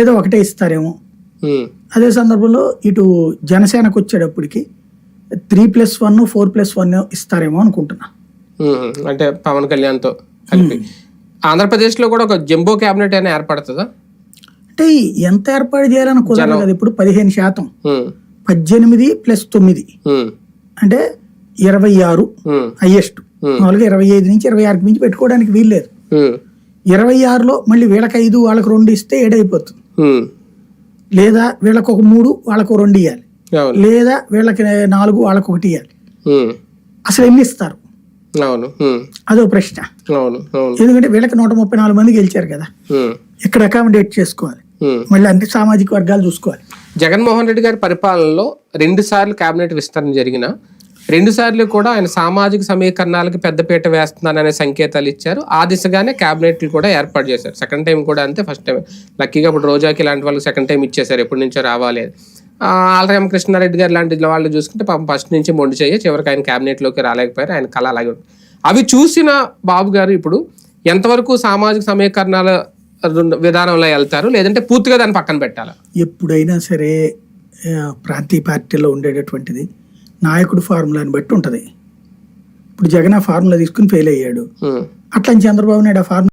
ఏదో ఒకటే ఇస్తారేమో. అదే సందర్భంలో ఇటు జనసేనకు వచ్చేటప్పటికి three plus one four plus one ఇస్తారేమో అనుకుంటున్నా. అంటే పవన్ కళ్యాణ్తో కలిపి. ఆంధ్రప్రదేశ్లో కూడా ఒక జంబో క్యాబినెట్ అయినా ఏర్పడుతుందా? అంటే ఎంత ఏర్పాటు చేయాలని కుదరదు కదా ఇప్పుడు పదిహేను శాతం. పద్దెనిమిది ప్లస్ తొమ్మిది. అంటే ఇరవై ఆరు హైయెస్ట్. మామూలుగా ఇరవై ఐదు నుంచి ఇరవై ఆరుకి మించి పెట్టుకోవడానికి వీల్లేదు. ఇరవై ఆరులో మళ్ళీ వీళ్ళకి ఐదు వాళ్ళకి రెండు ఇస్తే ఏడైపోతుంది. లేదా వీళ్ళకి ఒక మూడు వాళ్ళకు రెండు ఇవ్వాలి లేదా వీళ్ళకి నాలుగు వాళ్ళకి ఒకటి ఇవ్వాలి అసలు ఎన్ని ఇస్తారు? అవును. అదో ప్రశ్న. అవును. ఎందుకంటే వీళ్ళకి నూట ముప్పై నాలుగు మంది గెలిచారు కదా. ఇక్కడ అకామిడేట్ చేసుకోవాలి. మళ్ళీ అన్ని సామాజిక వర్గాలు చూసుకోవాలి. జగన్మోహన్ రెడ్డి గారి పరిపాలనలో రెండు సార్లు కేబినెట్ విస్తరణ జరిగిన రెండుసార్లు కూడా ఆయన సామాజిక సమీకరణాలకు పెద్దపీట వేస్తున్నాననే సంకేతాలు ఇచ్చారు. ఆ దిశగానే క్యాబినెట్లు కూడా ఏర్పాటు చేశారు. సెకండ్ టైం కూడా అంతే ఫస్ట్ టైం లక్కీగా ఇప్పుడు రోజాకి ఇలాంటి వాళ్ళకి సెకండ్ టైం ఇచ్చేశారు. ఎప్పటి నుంచో రావాలి ఆలరామ కృష్ణారెడ్డి గారు లాంటి వాళ్ళు చూసుకుంటే పాపం ఫస్ట్ నుంచి మొండి చేయ చివరికి ఆయన క్యాబినెట్లోకి రాలేకపోయారు. ఆయన కళ అలాగే అవి చూసిన బాబు గారు ఇప్పుడు ఎంతవరకు సామాజిక సమీకరణాల విధానంలో వెళ్తారు? లేదంటే పూర్తిగా దాన్ని పక్కన పెట్టాలా? ఎప్పుడైనా సరే ప్రాంతీయ పార్టీలో ఉండేటటువంటిది నాయకుడు ఫార్ములాని బట్టి ఉంటుంది. ఇప్పుడు జగన్ ఆ ఫార్ములా తీసుకుని ఫెయిల్ అయ్యాడు. అట్లని చంద్రబాబు నాయుడు ఆ ఫార్ములా